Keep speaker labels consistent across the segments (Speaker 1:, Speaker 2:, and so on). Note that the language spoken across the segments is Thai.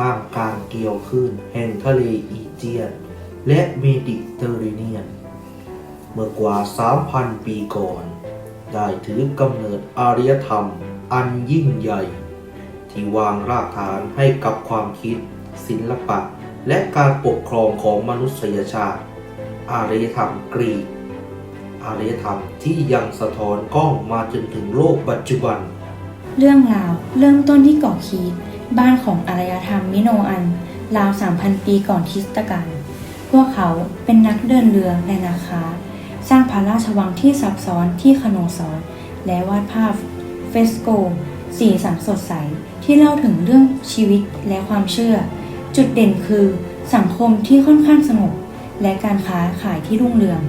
Speaker 1: ข้างกลางเกลียวขึ้นแห่งทะเลอีเจียน และเมดิเตอร์เรเนียน เมื่อกว่า 3,000 ปีก่อน ได้ถือกำเนิดอารยธรรมอันยิ่งใหญ่ ที่วางรากฐานให้กับความคิด ศิลปะ และการปกครองของมนุษยชาติ อารยธรรมกรีก อารยธรรมที่ยังสะท้อนกล้องมาจนถึงโลกปัจจุบัน
Speaker 2: เรื่องราวเริ่มต้นที่เกาะคีต บ้านของอารยธรรมมิโนอัน ราว 3,000 ปีก่อนคริสตกาลพวกเขาเป็นนักเดินเรือและนาคาสร้างพระราชวังที่ซับซ้อนที่คโนซอน และวาดภาพเฟสโก สีสันสดใส ที่เล่าถึงเรื่องชีวิตและความเชื่อ จุดเด่นคือสังคมที่ค่อนข้างสงบและการค้าขายที่รุ่งเรือง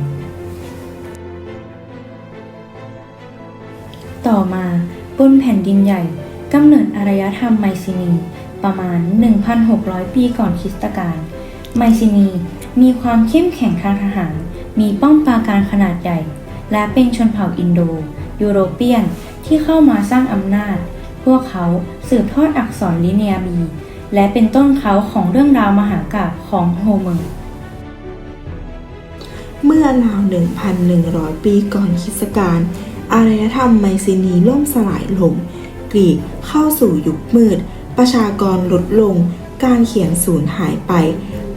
Speaker 2: ต่อมาบนแผ่นดินใหญ่ กำเนิดอารยธรรมไมซินี ประมาณ 1,600 ปีก่อนคริสตกาล ไมซินี มีความเข้มแข็งทางทหาร มีป้อมปราการขนาดใหญ่ และเป็นชนเผ่าอินโดยูโรเปียนที่เข้ามาสร้างอำนาจ พวกเขาสืบทอดอักษรลิเนียบีและเป็นต้นเขาของเรื่องราวมหากาพย์ของโฮเมอร์
Speaker 3: เมื่อราว 1,100 ปีก่อนคริสตกาลอารยธรรมไมซินีล่มสลายลง กรีกเข้าสู่ยุคมืด ประชากรลดลง การเขียนสูญหายไป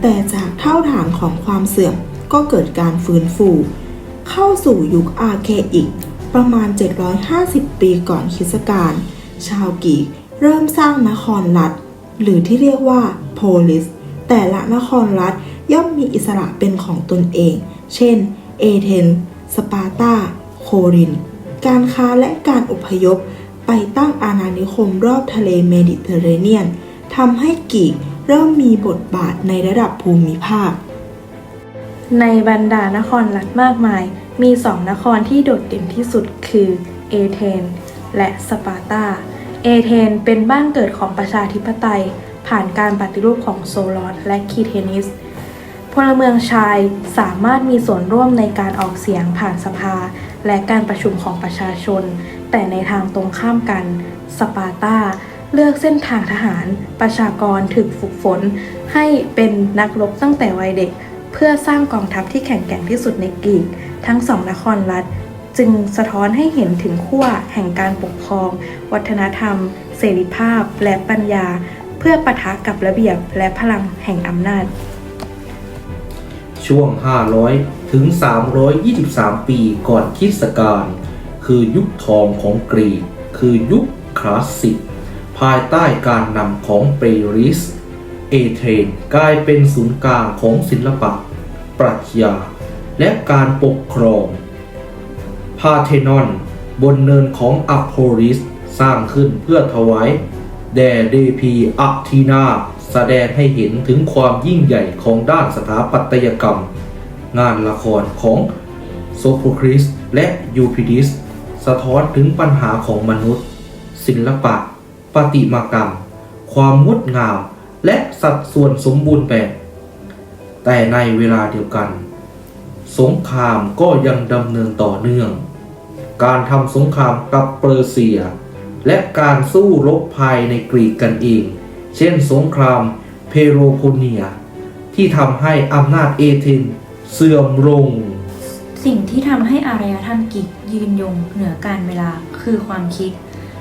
Speaker 3: แต่จากเท่าฐานของความเสื่อมก็เกิดการฟื้นฟู เข้าสู่ยุคอาเคอิก ประมาณ 750 ปีก่อนคริสตกาลชาวกรีกเริ่มสร้างนครรัฐ หรือที่เรียกว่าโพลิส แต่ละนครรัฐย่อมมีอิสระเป็นของตนเอง เช่น เอเธนส์สปาร์ตา โคริน การค้าและการอพยพ ไปตั้งอาณานิคมรอบทะเลเมดิเตอร์เรเนียนทำให้กรีกเริ่มมีบทบาทในระดับภูมิภาค
Speaker 4: ในบรรดานครรัฐมากมาย มีสองนครที่โดดเด่นที่สุดคือเอเธนและสปาร์ตา เอเธนเป็นบ้านเกิดของประชาธิปไตย ผ่านการปฏิรูปของโซลอสและคีเทนิสพลเมืองชายสามารถมีส่วนร่วมในการออกเสียงผ่านสภา และการประชุมของประชาชน แต่ในทางตรงข้ามกัน สปาร์ตาเลือกเส้นทางทหาร ประชากรถึกฝึกฝน ให้เป็นนักรบตั้งแต่วัยเด็ก เพื่อสร้างกองทัพที่แข็งแกร่งที่สุดในกรีกทั้งสองนครรัฐ จึงสะท้อนให้เห็นถึงขั้วแห่งการปกครอง วัฒนธรรม เสรีภาพ และปัญญา เพื่อปะทะกับระเบียบและพลังแห่งอำนาจ
Speaker 1: ช่วง 500 ถึง 323 ปีก่อนคริสต์กาลคือยุคทองของกรีก คือยุคคลาสสิก ภายใต้การนำของเปริส เอเธนกลายเป็นศูนย์กลางของศิลปะ ปรัชญา และการปกครอง พาเทนอนบนเนินของอัพโพลิส สร้างขึ้นเพื่อถวายแด่เดพีอัทีนา แสดงให้เห็นถึงความยิ่งใหญ่ของด้านสถาปัตยกรรม งานละครของโซโฟคลิสและยูพิดิสสะท้อนถึงปัญหาของมนุษย์ ศิลปะประติมากรรม ความงดงาม และสัดส่วนสมบูรณ์แบบ แต่ในเวลาเดียวกัน สงครามก็ยังดำเนินต่อเนื่อง การทำสงครามกับเปอร์เซีย และการสู้รบภายในกรีกกันเอง เช่นสงครามเพโรโพเนีย ที่ทำให้อำนาจเอเธนเสื่อมลง
Speaker 2: สิ่งที่ทำให้อารยธรรมกรีกยืนยงเหนือการเวลาคือความคิด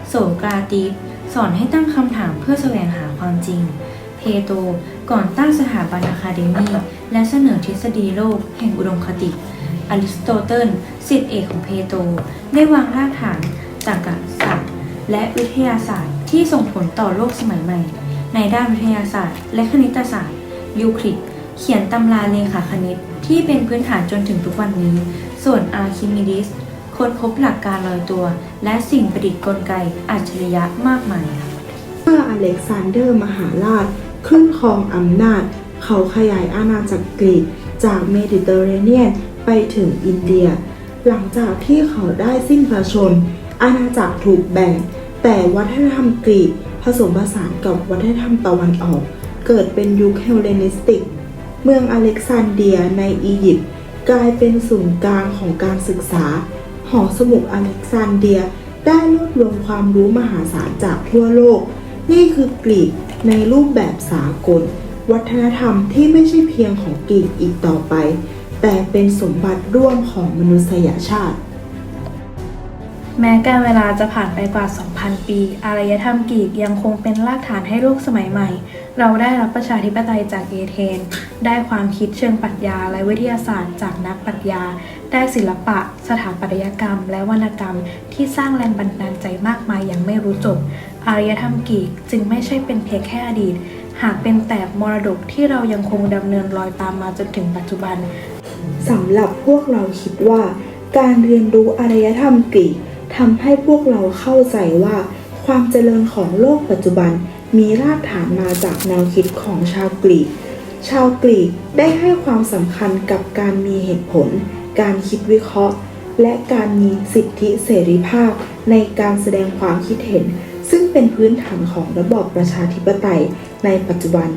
Speaker 2: โสกราติสสอนให้ตั้งคำถามเพื่อแสวงหาความจริง เพโตรก่อนตั้งสถาบันอะคาเดมีและเสนอทฤษฎีโลกแห่งอุดมคติอริสโตเติลศิษย์เอกของเพโตรได้วางรากฐานตรรกศาสตร์และวิทยาศาสตร์ที่ส่งผลต่อโลกสมัยใหม่ ในด้านวิทยาศาสตร์ และคณิตศาสตร์ยูคลิดเขียนตำราเลขาคณิตที่เป็นพื้นฐานจนถึงทุกวันนี้ ส่วนอาร์คิมิดิสค้นพบหลักการลอยตัว และสิ่งประดิษฐ์กลไกอัจฉริยะมากมาย
Speaker 3: เมื่ออเล็กซานเดอร์มหาราชขึ้นครองอำนาจ เขาขยายอาณาจักรกรีกจากเมดิเตอร์เรเนียนไปถึงอินเดีย หลังจากที่เขาได้สิ้นพระชนม์อาณาจักรถูกแบ่ง แต่วัฒนธรรมกรีก ผสมผสานกับวัฒนธรรมตะวันออก เกิดเป็นยุคเฮลเลนิสติก เมืองอเล็กซานเดียในอียิปต์กลายเป็นศูนย์กลางของการศึกษา หอสมุดอเล็กซานเดียได้รวบรวมความรู้มหาศาลจากทั่วโลก นี่คือกรีกในรูปแบบสากล วัฒนธรรมที่ไม่ใช่เพียงของกรีกอีกต่อไป แต่เป็นสมบัติร่วมของมนุษยชาติ
Speaker 4: แม้การเวลาจะผ่านไปกว่า 2,000 ปี อารยธรรมกรีกยังคงเป็นรากฐานให้โลกสมัยใหม่ เราได้รับประชาธิปไตยจากเอเธน ได้ความคิดเชิงปรัชญาและวิทยาศาสตร์จากนักปรัชญา ได้ศิลปะ สถาปัตยกรรม และวรรณกรรม ที่สร้างแรงบันดาลใจมากมายอย่างไม่รู้จบ อารยธรรมกรีกจึงไม่ใช่เป็นเพียงแค่อดีต หากเป็นแต่มรดกที่เรายังคงดำเนินรอยตามมาจนถึงปัจจุบัน
Speaker 3: สำหรับพวกเราคิดว่า การเรียนรู้อารยธรรมกรีก ทำให้พวกเราเข้าใจว่าความเจริญของโลกปัจจุบันมีรากฐานมาจากแนวคิดของชาวกรีก ชาวกรีกได้ให้ความสำคัญกับการมีเหตุผล การคิดวิเคราะห์ และการมีสิทธิเสรีภาพในการแสดงความคิดเห็น ซึ่งเป็นพื้นฐานของระบอบประชาธิปไตยในปัจจุบัน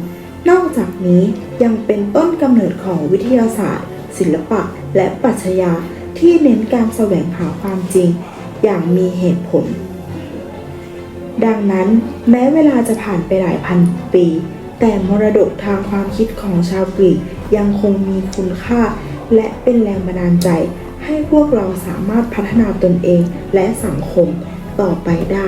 Speaker 3: นอกจากนี้ยังเป็นต้นกำเนิดของวิทยาศาสตร์ ศิลปะ และปรัชญาที่เน้นการแสวงหาความจริง อย่างมีเหตุผล ดังนั้นแม้เวลาจะผ่านไปหลายพันปี แต่มรดกทางความคิดของชาวกรีกยังคงมีคุณค่า และเป็นแรงบันดาลใจให้พวกเราสามารถพัฒนาตนเองและสังคมต่อไปได้